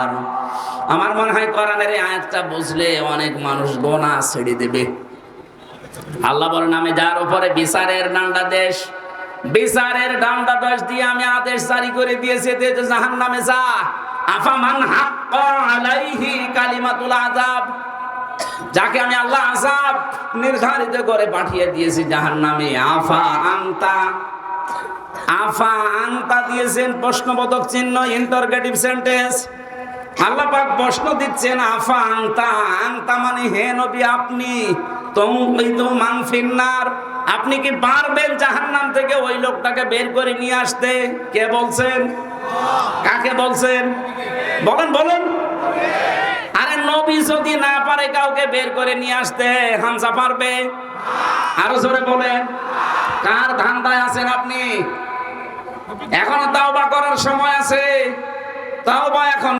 আর আমার মনে হয় কোরআনের এই আয়াতটা বুঝলে অনেক মানুষ গোনা ছেড়ে দেবে। আল্লাহ বলেন আমি যার উপরে বিচারের ডান্ডা দেশ, বিচারের ডান্ডা দেশ দিয়ে আমি আদেশ জারি করে দিয়েছি যে জাহান নামে যা। আফামান হাক্কা আলাইহি কালিমাতুল আযাব। যাকে আমি আল্লাহ আযাব নির্ধারিত করে পাঠিয়ে দিয়েছি জাহান নামে আফা আন্তা। আফা আন্তা দিয়েছেন প্রশ্নবোধক চিহ্ন ইন্টারগেটিভ সেন্টেন্স প্রশ্ন দিচ্ছেন আফা আন্তা আন্তা মানে হে নবী আপনি আপনি কি পারবেন জাহান্নাম থেকে ওই লোকটাকে বের করে নিয়ে আসতে? কে বলছেন? কাকে বলছেন? বলেন বলেন। আরে নবী যদি না পারে কাউকে বের করে নিয়ে আসতে হামসা পারবে? আরও জোরে বলেন। কার ধান্দায় আছেন আপনি? এখনও তাওবা করার সময় আছে। তাওবা এখন